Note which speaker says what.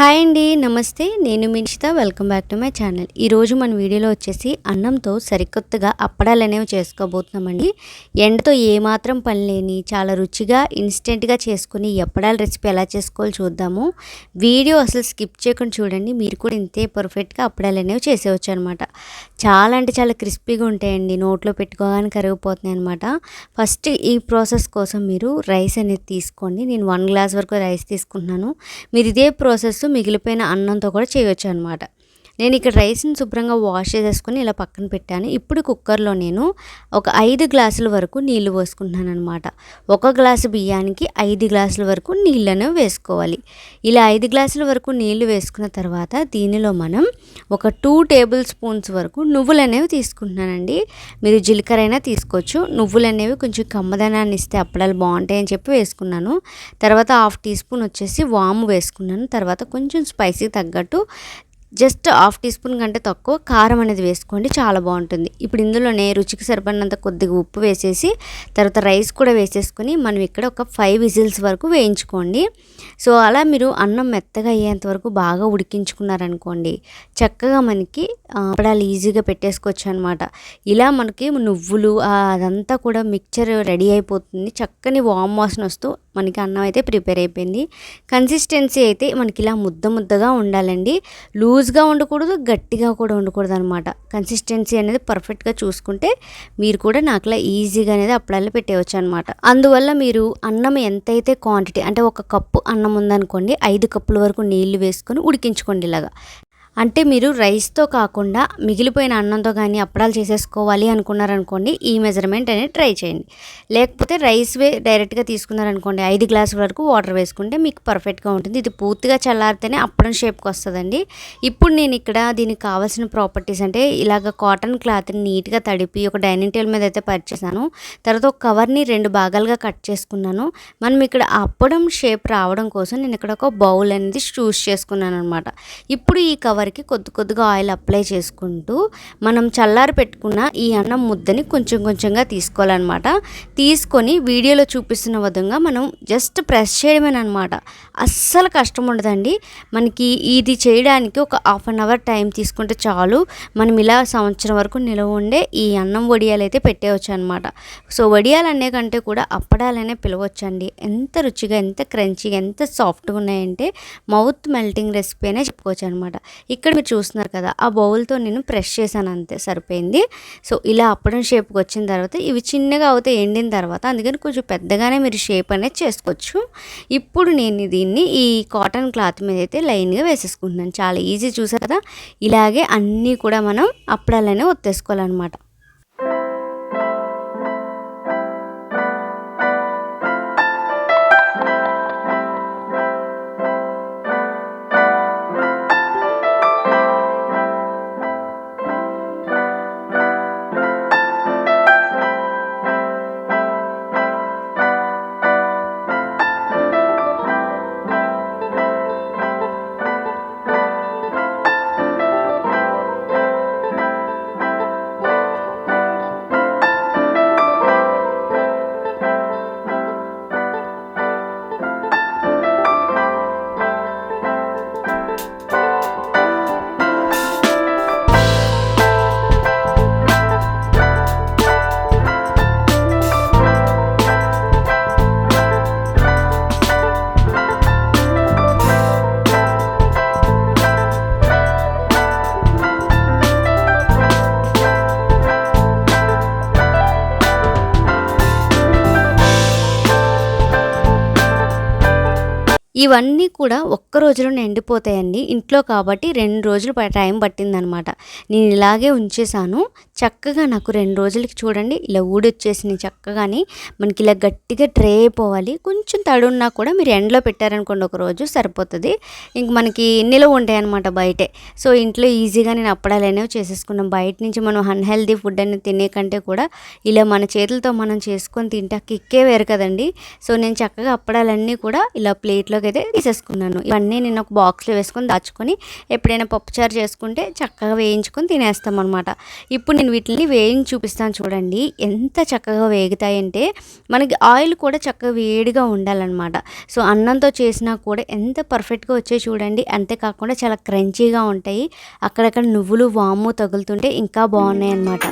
Speaker 1: Hi అండి నమస్తే. నేను Minishita welcome back to my channel ఈరోజు మన వీడియోలో వచ్చేసి అన్నంతో సరికొత్తగా అప్పడాలు అనేవి చేసుకోబోతున్నామండి. ఎండతో ఏమాత్రం పని లేని చాలా రుచిగా ఇన్స్టెంట్గా చేసుకుని అప్పడాల రెసిపీ ఎలా చేసుకోవాలో చూద్దాము. వీడియో అసలు స్కిప్ చేయకుండా చూడండి. మీరు కూడా ఇంతే పర్ఫెక్ట్గా అప్పడాలు అనేవి చేసేవచ్చు అనమాట చాలా అంటే చాలా క్రిస్పీగా ఉంటాయండి. నోట్లో పెట్టుకోగానే కరిగిపోతున్నాయి అనమాట ఫస్ట్ ఈ ప్రాసెస్ కోసం మీరు రైస్ అనేది తీసుకోండి. నేను వన్ గ్లాస్ వరకు రైస్ తీసుకుంటున్నాను. మీరు ఇదే ప్రాసెస్ మిగిలిపోయిన అన్నంతో కూడా చేయొచ్చు అనమాట నేను ఇక్కడ రైస్ని శుభ్రంగా వాష్ చేసేసుకొని ఇలా పక్కన పెట్టాను. ఇప్పుడు కుక్కర్లో నేను ఒక ఐదు గ్లాసుల వరకు నీళ్ళు పోసుకుంటున్నాను అనమాట ఒక గ్లాసు బియ్యానికి ఐదు గ్లాసుల వరకు నీళ్ళను వేసుకోవాలి. ఇలా ఐదు గ్లాసుల వరకు నీళ్ళు వేసుకున్న తర్వాత దీనిలో మనం ఒక టూ టేబుల్ స్పూన్స్ వరకు నువ్వులు అనేవి తీసుకుంటున్నానండి. మీరు జీలకర్ర అయినా తీసుకోవచ్చు. నువ్వులు అనేవి కొంచెం కమ్మదనాన్ని ఇస్తే అప్పడాలు బాగుంటాయని చెప్పి వేసుకున్నాను. తర్వాత హాఫ్ టీ స్పూన్ వచ్చేసి వాము వేసుకున్నాను. తర్వాత కొంచెం స్పైసీ తగ్గట్టు జస్ట్ హాఫ్ టీ స్పూన్ కంటే తక్కువ కారం అనేది వేసుకోండి చాలా బాగుంటుంది. ఇప్పుడు ఇందులోనే రుచికి సరిపడినంత కొద్దిగా ఉప్పు వేసేసి తర్వాత రైస్ కూడా వేసేసుకొని మనం ఇక్కడ ఒక ఫైవ్ విజిల్స్ వరకు వేయించుకోండి. సో అలా మీరు అన్నం మెత్తగా అయ్యేంత వరకు బాగా ఉడికించుకున్నారనుకోండి చక్కగా మనకి అప్పడాలు ఈజీగా పెట్టేసుకోవచ్చు అనమాట ఇలా మనకి నువ్వులు అదంతా కూడా మిక్చర్ రెడీ అయిపోతుంది చక్కని వామ్ వాసన వస్తూ మనకి అన్నం అయితే ప్రిపేర్ అయిపోయింది. కన్సిస్టెన్సీ అయితే మనకి ఇలా ముద్ద ముద్దగా ఉండాలండి. లూజ్ లూజ్గా ఉండకూడదు గట్టిగా కూడా ఉండకూడదు అనమాట కన్సిస్టెన్సీ అనేది పర్ఫెక్ట్గా చూసుకుంటే మీరు కూడా నాకులా ఈజీగా అనేది అప్పుడల్లా పెట్టేయచ్చు అనమాట అందువల్ల మీరు అన్నం ఎంతైతే క్వాంటిటీ అంటే ఒక కప్పు అన్నం ఉందనుకోండి ఐదు కప్పుల వరకు నీళ్ళు వేసుకొని ఉడికించుకోండి ఇలాగా. అంటే మీరు రైస్తో కాకుండా మిగిలిపోయిన అన్నంతో కానీ అప్పడాలు చేసేసుకోవాలి అనుకున్నారనుకోండి ఈ మెజర్మెంట్ అనేది ట్రై చేయండి. లేకపోతే రైస్ వే డైరెక్ట్గా తీసుకున్నారనుకోండి ఐదు గ్లాసుల వరకు వాటర్ వేసుకుంటే మీకు పర్ఫెక్ట్గా ఉంటుంది. ఇది పూర్తిగా చల్లారితేనే అప్పడం షేప్కి వస్తుందండి. ఇప్పుడు నేను ఇక్కడ దీనికి కావాల్సిన ప్రాపర్టీస్ అంటే ఇలాగ కాటన్ క్లాత్ని నీట్గా తడిపి ఒక డైనింగ్ టేబుల్ మీద అయితే పరిచేసాను తర్వాత ఒక కవర్ని రెండు భాగాలుగా కట్ చేసుకున్నాను. మనం ఇక్కడ అప్పడం షేప్ రావడం కోసం నేను ఇక్కడ ఒక బౌల్ అనేది చూస్ చేసుకున్నాను అనమాట ఇప్పుడు ఈ కవర్ వరకు కొద్ది కొద్దిగా ఆయిల్ అప్లై చేసుకుంటూ మనం చల్లారి పెట్టుకున్న ఈ అన్నం ముద్దని కొంచెం కొంచెంగా తీసుకోవాలన్నమాట. తీసుకొని వీడియోలో చూపిస్తున్న విధంగా మనం జస్ట్ ప్రెస్ చేయడమేనమాట అస్సలు కష్టం ఉండదండి. మనకి ఇది చేయడానికి ఒక హాఫ్ అన్ అవర్ టైం తీసుకుంటే చాలు. మనం ఇలా సంవత్సరం వరకు నిలవ ఉండే ఈ అన్నం వడియాలు అయితే పెట్టేవచ్చు అనమాట సో వడియాలు అనే కంటే కూడా అప్పడాలనే పిలవచ్చండి. ఎంత రుచిగా ఎంత క్రంచిగా ఎంత సాఫ్ట్గా ఉన్నాయంటే మౌత్ మెల్టింగ్ రెసిపీ అనే చెప్పుకోవచ్చు అనమాట ఇక్కడ మీరు చూస్తున్నారు కదా ఆ బౌల్తో నేను ప్రెష్ చేశాను అంతే సరిపోయింది. సో ఇలా అప్పడం షేప్కి వచ్చిన తర్వాత ఇవి చిన్నగా అవుతే ఎండిన తర్వాత అందుకని కొంచెం పెద్దగానే మీరు షేప్ అనేది చేసుకోవచ్చు. ఇప్పుడు నేను దీన్ని ఈ కాటన్ క్లాత్ మీద అయితే లైన్గా వేసేసుకుంటున్నాను. చాలా ఈజీ చూసారు కదా ఇలాగే అన్నీ కూడా మనం అప్పడాలనే ఒత్తేసుకోవాలన్నమాట. ఇవన్నీ కూడా ఒక్క రోజులోనే ఎండిపోతాయండి. ఇంట్లో కాబట్టి రెండు రోజులు టైం పట్టిందనమాట. నేను ఇలాగే ఉంచేసాను చక్కగా నాకు రెండు రోజులకి చూడండి ఇలా ఊడొచ్చేసింది చక్కగాని. మనకి ఇలా గట్టిగా ట్రే అయిపోవాలి. కొంచెం తడున్నా కూడా మీరు ఎండలో పెట్టారనుకోండి ఒక రోజు సరిపోతుంది. ఇంక మనకి నిలవ ఉంటాయి అనమాట బయటే. సో ఇంట్లో ఈజీగా నేను అప్పడాలు అనేవి చేసేసుకున్నాం. బయట నుంచి మనం అన్హెల్దీ ఫుడ్ అనేది తినే కంటే కూడా ఇలా మన చేతులతో మనం చేసుకొని తింటే కిక్కే వేరు కదండి. సో నేను చక్కగా అప్పడాలన్నీ కూడా ఇలా ప్లేట్లోకి అయితే తీసేసుకున్నాను. ఇవన్నీ నేను ఒక బాక్స్లో వేసుకొని దాచుకొని ఎప్పుడైనా పప్పుచారు చేసుకుంటే చక్కగా వేయించుకొని తినేస్తాం అనమాట ఇప్పుడు నేను వీటిని వేయించి చూపిస్తాను చూడండి. ఎంత చక్కగా వేగుతాయంటే మనకి ఆయిల్ కూడా చక్కగా వేడిగా ఉండాలన్నమాట. సో అన్నంతో చేసినా కూడా ఎంత పర్ఫెక్ట్గా వచ్చాయి చూడండి. అంతేకాకుండా చాలా క్రంచీగా ఉంటాయి. అక్కడక్కడ నువ్వులు వాము తగులుతుంటే ఇంకా బాగున్నాయి అన్నమాట